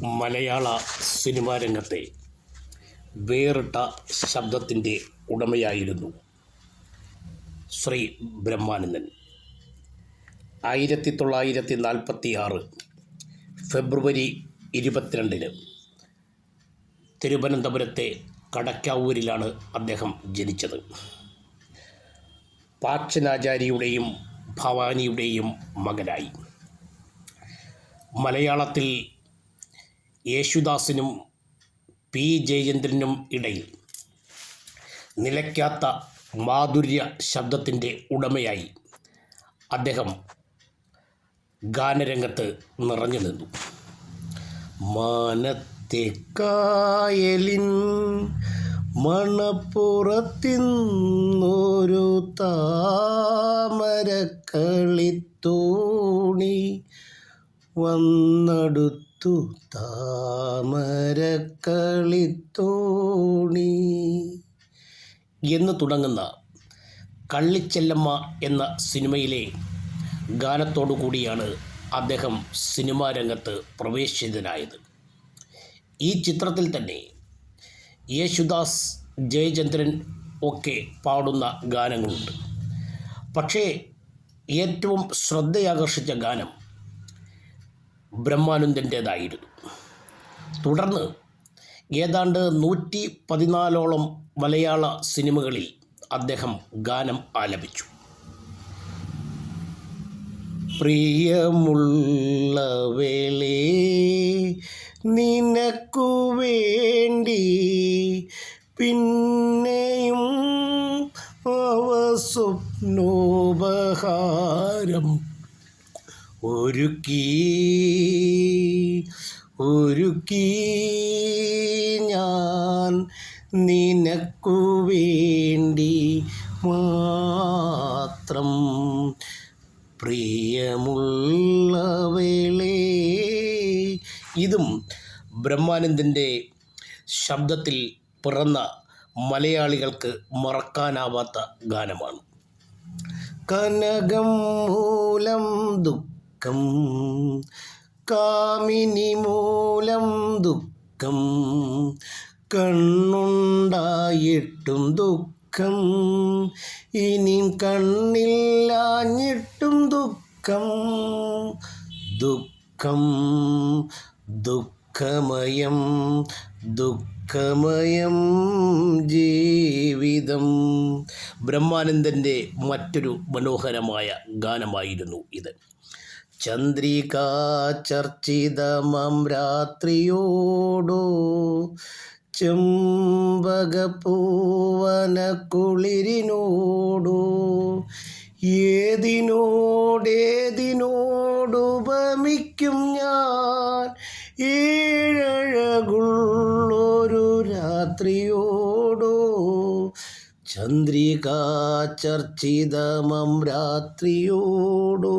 മലയാള cinema രംഗത്തെ വേറിട്ട ശബ്ദത്തിന്റെ ഉടമയായിരുന്നു ശ്രീ ബ്രഹ്മാനന്ദൻ. ആയിരത്തി തൊള്ളായിരത്തി നാൽപ്പത്തി ആറ് ഫെബ്രുവരി ഇരുപത്തിരണ്ടിന് തിരുവനന്തപുരത്തെ കടക്കാവൂരിലാണ് അദ്ദേഹം ജനിച്ചത്. പാച്ചനാചാരിയുടെയും ഭവാനിയുടെയും മകനായി. മലയാളത്തിൽ യേശുദാസിനും പി. ജയചന്ദ്രനും ഇടയിൽ നിലയ്ക്കാത്ത മാധുര്യ ശബ്ദത്തിന്റെ ഉടമയായി അദ്ദേഹം ഗാനരംഗത്ത് നിറഞ്ഞു നിന്നു. മാനത്തെ കായലിൻ മണപ്പുറത്തിന്നൊരു താമരക്കളിത്തോണി വന്നടുത്തു താമരക്കളിത്തോണി. എന്ന് തുടങ്ങുന്ന കള്ളിച്ചെല്ലമ്മ എന്ന സിനിമയിലെ ഗാനത്തോടു കൂടിയാണ് അദ്ദേഹം സിനിമാ രംഗത്ത് പ്രവേശിതനായത് ഈ ചിത്രത്തിൽ തന്നെ യേശുദാസ് ജയചന്ദ്രൻ ഒക്കെ പാടുന്ന ഗാനങ്ങളുണ്ട്. പക്ഷേ ഏറ്റവും ശ്രദ്ധയാകർഷിച്ച ഗാനം ബ്രഹ്മാനന്ദന്റേതായിരുന്നു. തുടർന്ന് ഏതാണ്ട് നൂറ്റി പതിനാലോളം മലയാള സിനിമകളിൽ അദ്ദേഹം ഗാനം ആലപിച്ചു. പ്രിയമുള്ള വേളേ നിനക്കു വേണ്ടി പിന്നെയും അവ സ്വപ്നോപഹാരം ഒരുക്കി ഒരുക്കി ഞാൻ നിനക്കു വേണ്ടി മാത്രം പ്രിയമുള്ളവളേ ഇതും ബ്രഹ്മാനന്ദന്റെ ശബ്ദത്തിൽ പിറന്ന മലയാളികൾക്ക് മറക്കാനാവാത്ത ഗാനമാണ്. കനകം മൂലം ദുഃഖം കാമിനി മൂലം ദുഃഖം. കണ്ണുണ്ടായിട്ടും ദുഃഖം. ഇനി കണ്ണില്ലാഞ്ഞിട്ടും ദുഃഖം. ദുഃഖം ദുഃഖമയം ദുഃഖമയം ജീവിതം. ബ്രഹ്മാനന്ദന്റെ മറ്റൊരു മനോഹരമായ ഗാനമായിരുന്നു ഇത്. ചന്ദ്രിക ചർച്ചിതമം രാത്രിയോടോ ചെമ്പകപ്പൂവന കുളിരിനോടു ഏതിനോടേതിനോടുപമിക്കും ഞാൻ? ഏഴഴകുള്ളൊരു രാത്രിയോടോ ചന്ദ്രിക ചർച്ചിതമം രാത്രിയോടോ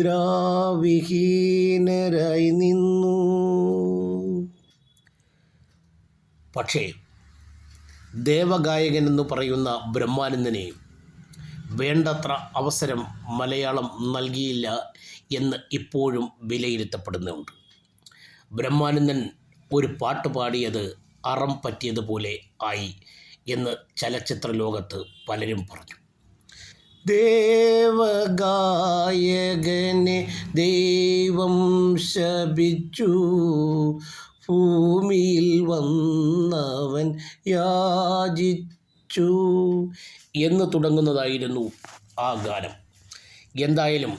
നിദ്രാവിഹീനരായി നിന്നു. പക്ഷേ ദേവഗായകൻ എന്ന് പറയുന്ന ബ്രഹ്മാനന്ദനെ വേണ്ടത്ര അവസരം മലയാളം നൽകിയില്ല എന്ന് ഇപ്പോഴും വിലയിരുത്തപ്പെടുന്നുണ്ട്. ബ്രഹ്മാനന്ദൻ ഒരു പാട്ട് പാടിയത് അറം പറ്റിയതുപോലെ ആയി എന്ന് ചലച്ചിത്ര ലോകത്ത് പലരും പറഞ്ഞു. ദേവഗായകനെ ദൈവം ശപിച്ചു. ഭൂമിയിൽ വന്നവൻ യാചിച്ചു. എന്ന് തുടങ്ങുന്നതായിരുന്നു ആ ഗാനം. എന്തായാലും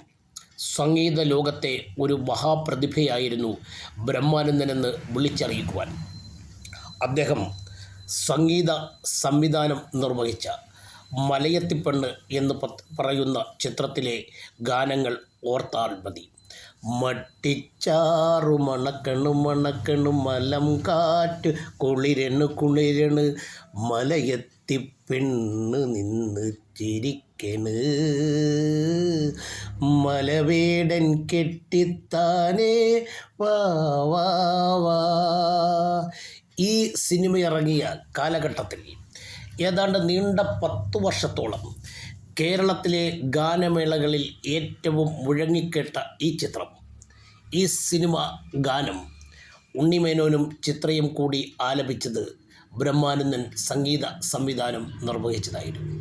സംഗീത ലോകത്തെ ഒരു മഹാപ്രതിഭയായിരുന്നു ബ്രഹ്മാനന്ദനെന്ന് വിളിച്ചറിയിക്കുവാൻ. അദ്ദേഹം സംഗീത സംവിധാനം നിർവഹിച്ച മലയത്തിപ്പെണ്ണ് എന്ന് പറയുന്ന ചിത്രത്തിലെ ഗാനങ്ങൾ ഓർത്താൽ മതി. മട്ടിച്ചാറു മണക്കണ് മണക്കണ് മലം കാറ്റ് കുളിരണ് കുളിരണ് മലയെത്തി പെണ്ണ് നിന്ന് ചിരിക്കണ്. മലവേടൻ കെട്ടിത്താനേ വാ വാ. ഈ സിനിമ ഇറങ്ങിയ കാലഘട്ടത്തിൽ ഏതാണ്ട് നീണ്ട പത്തു വർഷത്തോളം കേരളത്തിലെ ഗാനമേളകളിൽ ഏറ്റവും മുഴങ്ങിക്കേട്ട ഈ ചിത്രം. ഈ സിനിമ ഗാനം ഉണ്ണിമേനോനും ചിത്രയും കൂടി ആലപിച്ചത് ബ്രഹ്മാനന്ദൻ സംഗീത സംവിധാനം നിർവഹിച്ചതായിരുന്നു.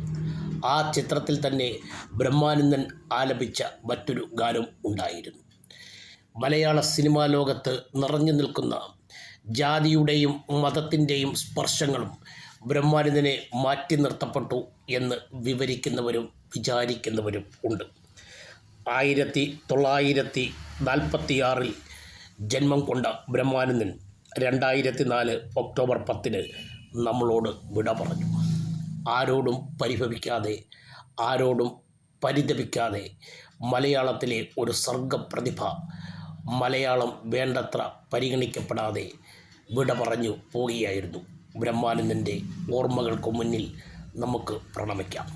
ആ ചിത്രത്തിൽ തന്നെ ബ്രഹ്മാനന്ദൻ ആലപിച്ച മറ്റൊരു ഗാനം ഉണ്ടായിരുന്നു. മലയാള സിനിമാ ലോകത്ത് നിറഞ്ഞു നിൽക്കുന്ന ജാതിയുടെയും മതത്തിന്റെയും സ്പർശങ്ങളും ബ്രഹ്മാനന്ദനെ മാറ്റി നിർത്തപ്പെട്ടു എന്ന് വിവരിക്കുന്നവരും വിചാരിക്കുന്നവരും ഉണ്ട്. ആയിരത്തി തൊള്ളായിരത്തി നാൽപ്പത്തിയാറിൽ ജന്മം കൊണ്ട ബ്രഹ്മാനന്ദൻ രണ്ടായിരത്തി നാല് ഒക്ടോബർ പത്തിന് നമ്മളോട് വിട പറഞ്ഞു. ആരോടും പരിഭവിക്കാതെ ആരോടും പരിതപിക്കാതെ മലയാളത്തിലെ ഒരു സർഗപ്രതിഭ മലയാളം വേണ്ടത്ര പരിഗണിക്കപ്പെടാതെ വിട പറഞ്ഞു പോവുകയായിരുന്നു. ബ്രഹ്മാനന്ദന്റെ ഓർമ്മകൾക്ക് മുന്നിൽ നമുക്ക് പ്രണമിക്കാം.